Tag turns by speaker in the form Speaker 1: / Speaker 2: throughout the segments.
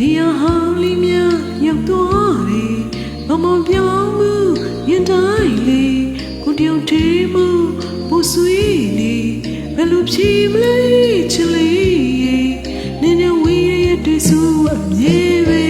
Speaker 1: နေရာဟောင်းလေးများရောက်သွားတယ်မမပြောင်းမှုရင်တိုင်းလေးကိုတယောက်ထေးမှုပူဆွေးနေဘယ်လိုဖြေမလဲချလေးနေနေဝေးရဲ့တွေ့ဆူအမြဲပဲ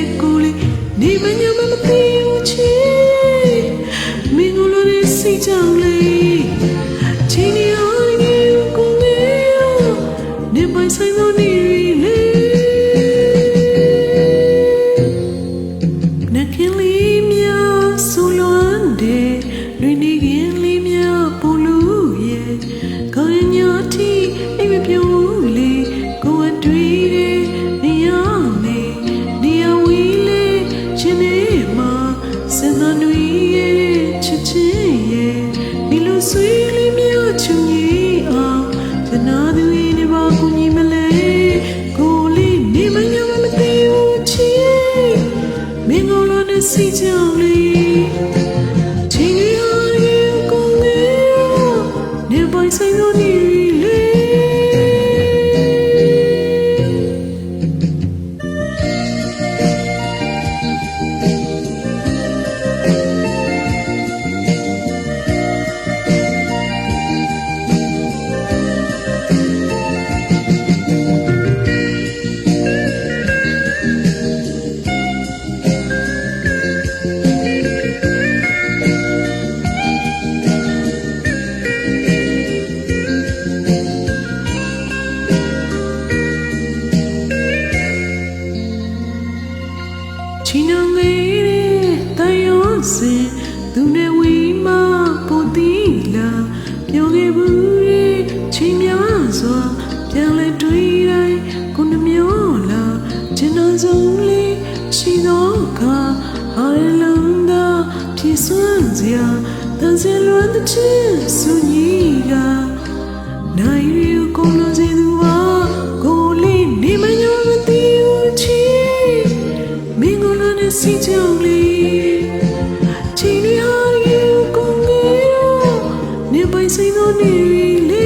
Speaker 1: ဒီလိုဆွေးလေးမျိုးချူညီအောင်ဇနာသူရဲ့နေပါကူညီမလဲကိုလေးနေမညမမသိဘူးချီမင်းတို့လည်းစိတ်ချ ဒီနောင်ငယ်တဲ့တယောစင်သူနဲ့ဝီမပိုတီလာပြောခဲ့ဘူးလေချိန်များစွာပြန်လဲတွေ့တိုင်းခုနှမျိုးလာကျဉ်တော်ဆုံးလေးရှိသောကအားလုံးသာပြည့်စွမ်းစရာတန်စင်လွန်တဲ့ချင်းဆူည နေပိုင်ဆိုင်သောနေရီလေး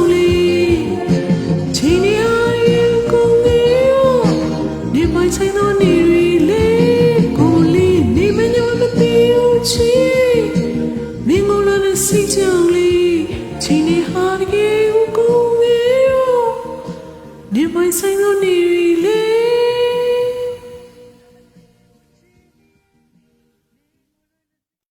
Speaker 1: စိတ်ကြုံလေးချိန်နေဟာတကယ်ကိုကိုငယ်ရောနေမိုင်းဆိုင်လို့နေရီလေ